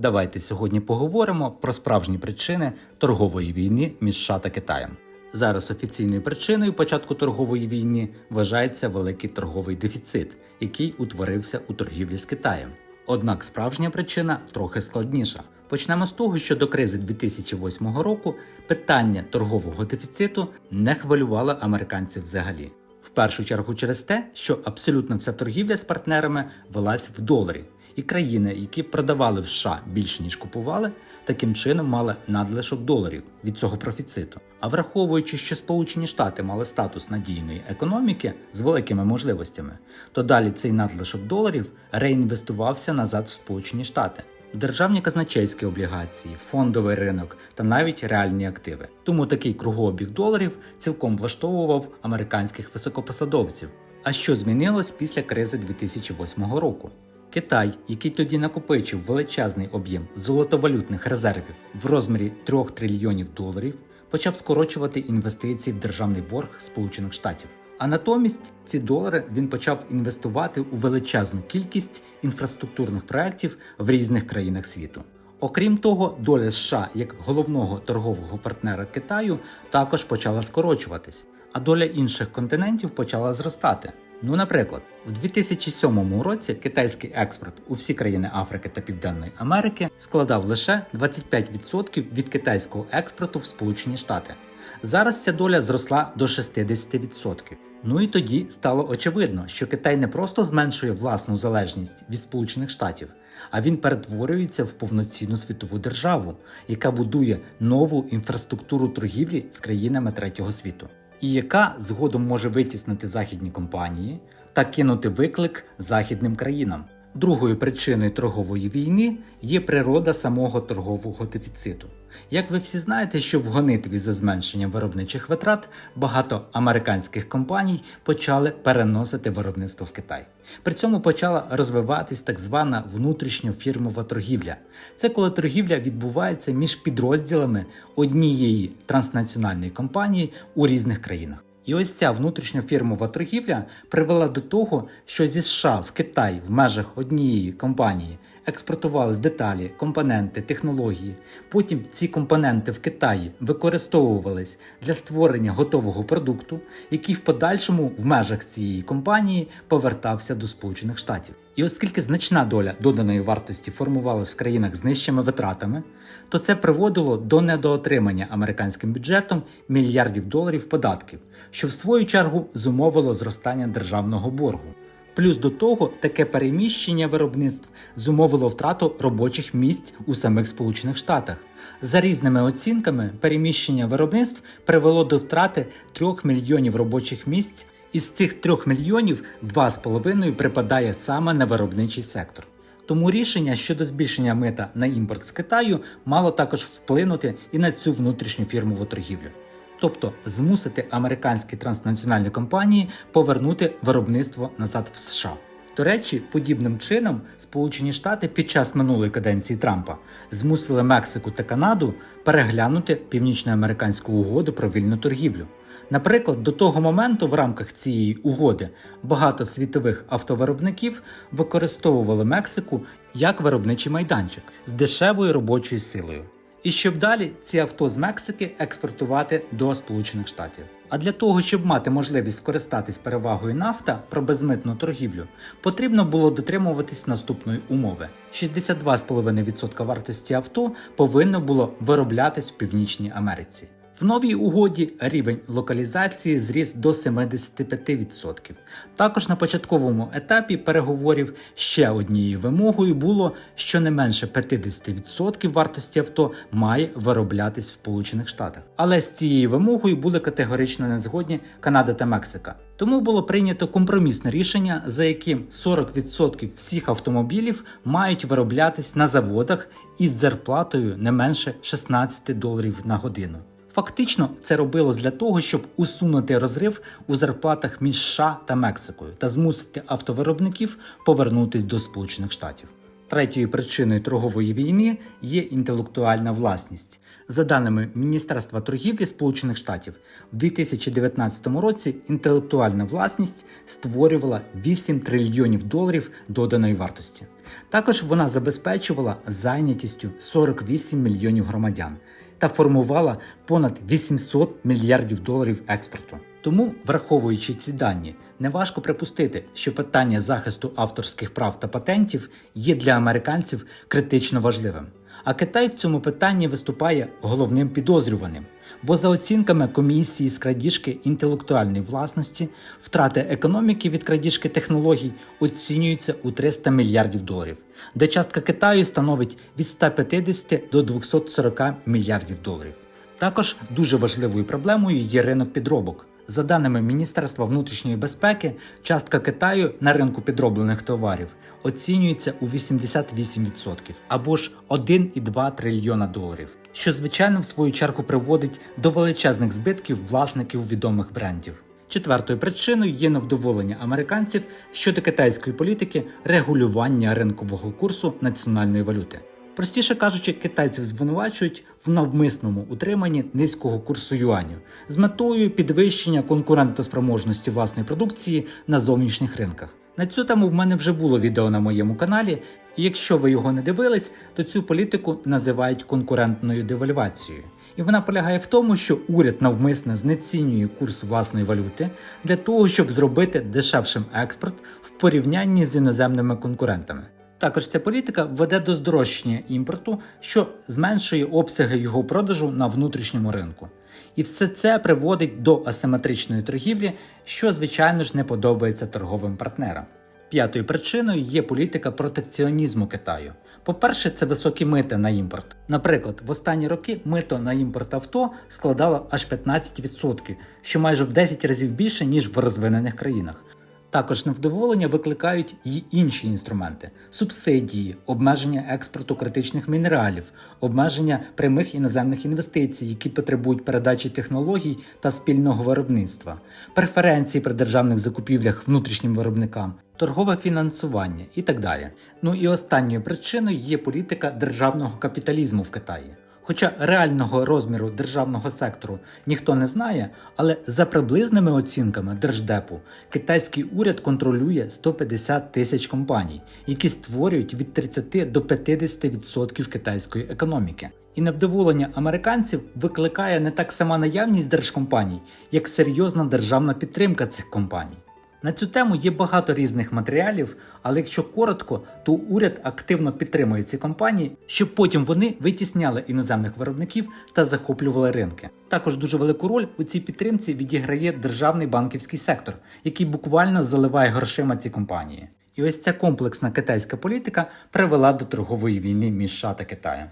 Давайте сьогодні поговоримо про справжні причини торгової війни між США та Китаєм. Зараз офіційною причиною початку торгової війни вважається великий торговий дефіцит, який утворився у торгівлі з Китаєм. Однак справжня причина трохи складніша. Почнемо з того, що до кризи 2008 року питання торгового дефіциту не хвилювало американців взагалі. В першу чергу через те, що абсолютно вся торгівля з партнерами велась в доларі, і країни, які продавали в США більше ніж купували, таким чином мали надлишок доларів від цього профіциту. А враховуючи, що Сполучені Штати мали статус надійної економіки з великими можливостями, то далі цей надлишок доларів реінвестувався назад в Сполучені Штати. Державні казначейські облігації, фондовий ринок та навіть реальні активи. Тому такий кругообіг доларів цілком влаштовував американських високопосадовців. А що змінилось після кризи 2008 року? Китай, який тоді накопичив величезний об'єм золотовалютних резервів в розмірі 3 трильйонів доларів, почав скорочувати інвестиції в державний борг Сполучених Штатів. А натомість ці долари він почав інвестувати у величезну кількість інфраструктурних проєктів в різних країнах світу. Окрім того, доля США як головного торгового партнера Китаю також почала скорочуватись, а доля інших континентів почала зростати. Ну, наприклад, у 2007 році китайський експорт у всі країни Африки та Південної Америки складав лише 25% від китайського експорту в Сполучені Штати. Зараз ця доля зросла до 60%. Ну і тоді стало очевидно, що Китай не просто зменшує власну залежність від Сполучених Штатів, а він перетворюється в повноцінну світову державу, яка будує нову інфраструктуру торгівлі з країнами третього світу, і яка згодом може витіснити західні компанії та кинути виклик західним країнам. Другою причиною торгової війни є природа самого торгового дефіциту. Як ви всі знаєте, що в гонитві за зменшенням виробничих витрат багато американських компаній почали переносити виробництво в Китай. При цьому почала розвиватись так звана внутрішньофірмова торгівля. Це коли торгівля відбувається між підрозділами однієї транснаціональної компанії у різних країнах. І ось ця внутрішньофірмова торгівля привела до того, що зі США в Китай в межах однієї компанії експортувались деталі, компоненти, технології. Потім ці компоненти в Китаї використовувались для створення готового продукту, який в подальшому в межах цієї компанії повертався до Сполучених Штатів. І оскільки значна доля доданої вартості формувалась в країнах з нижчими витратами, то це приводило до недоотримання американським бюджетом мільярдів доларів податків, що в свою чергу зумовило зростання державного боргу. Плюс до того, таке переміщення виробництв зумовило втрату робочих місць у самих Сполучених Штатах. За різними оцінками, переміщення виробництв привело до втрати 3 мільйонів робочих місць. Із цих 3 мільйонів 2,5 припадає саме на виробничий сектор. Тому рішення щодо збільшення мита на імпорт з Китаю мало також вплинути і на цю внутрішню фірмову торгівлю. Тобто змусити американські транснаціональні компанії повернути виробництво назад в США. До речі, подібним чином Сполучені Штати під час минулої каденції Трампа змусили Мексику та Канаду переглянути північноамериканську угоду про вільну торгівлю. Наприклад, до того моменту в рамках цієї угоди багато світових автовиробників використовували Мексику як виробничий майданчик з дешевою робочою силою. І щоб далі ці авто з Мексики експортувати до Сполучених Штатів. А для того, щоб мати можливість скористатись перевагою нафта про безмитну торгівлю, потрібно було дотримуватись наступної умови: 62,5% вартості авто повинно було вироблятись в Північній Америці. В новій угоді рівень локалізації зріс до 75%. Також на початковому етапі переговорів ще однією вимогою було, що не менше 50% вартості авто має вироблятись в Сполучених Штатах. Але з цією вимогою були категорично не згодні Канада та Мексика. Тому було прийнято компромісне рішення, за яким 40% всіх автомобілів мають вироблятись на заводах із зарплатою не менше 16 доларів на годину. Фактично, це робилось для того, щоб усунути розрив у зарплатах між США та Мексикою та змусити автовиробників повернутись до Сполучених Штатів. Третьою причиною торгової війни є інтелектуальна власність. За даними Міністерства торгівлі Сполучених Штатів, в 2019 році інтелектуальна власність створювала 8 трильйонів доларів доданої вартості. Також вона забезпечувала зайнятістю 48 мільйонів громадян та формувала понад 800 мільярдів доларів експорту. Тому, враховуючи ці дані, неважко припустити, що питання захисту авторських прав та патентів є для американців критично важливим. А Китай в цьому питанні виступає головним підозрюваним, бо за оцінками комісії з крадіжки інтелектуальної власності, втрати економіки від крадіжки технологій оцінюються у 300 мільярдів доларів, де частка Китаю становить від 150 до 240 мільярдів доларів. Також дуже важливою проблемою є ринок підробок. За даними Міністерства внутрішньої безпеки, частка Китаю на ринку підроблених товарів оцінюється у 88% або ж 1,2 трильйона доларів, що звичайно в свою чергу приводить до величезних збитків власників відомих брендів. Четвертою причиною є невдоволення американців щодо китайської політики регулювання ринкового курсу національної валюти. Простіше кажучи, китайців звинувачують в навмисному утриманні низького курсу юаню з метою підвищення конкурентоспроможності власної продукції на зовнішніх ринках. На цю тему в мене вже було відео на моєму каналі, і якщо ви його не дивились, то цю політику називають конкурентною девальвацією. І вона полягає в тому, що уряд навмисно знецінює курс власної валюти для того, щоб зробити дешевшим експорт в порівнянні з іноземними конкурентами. Також ця політика веде до здорожчання імпорту, що зменшує обсяги його продажу на внутрішньому ринку. І все це приводить до асиметричної торгівлі, що, звичайно ж, не подобається торговим партнерам. П'ятою причиною є політика протекціонізму Китаю. По-перше, це високі мити на імпорт. Наприклад, в останні роки мито на імпорт авто складало аж 15%, що майже в 10 разів більше, ніж в розвинених країнах. Також невдоволення викликають і інші інструменти: субсидії, обмеження експорту критичних мінералів, обмеження прямих іноземних інвестицій, які потребують передачі технологій та спільного виробництва, преференції при державних закупівлях внутрішнім виробникам, торгове фінансування і так далі. Ну і останньою причиною є політика державного капіталізму в Китаї. Хоча реального розміру державного сектору ніхто не знає, але за приблизними оцінками Держдепу китайський уряд контролює 150 тисяч компаній, які створюють від 30 до 50% китайської економіки. І невдоволення американців викликає не так сама наявність держкомпаній, як серйозна державна підтримка цих компаній. На цю тему є багато різних матеріалів, але якщо коротко, то уряд активно підтримує ці компанії, щоб потім вони витісняли іноземних виробників та захоплювали ринки. Також дуже велику роль у цій підтримці відіграє державний банківський сектор, який буквально заливає грошима ці компанії. І ось ця комплексна китайська політика привела до торгової війни між США та Китаєм.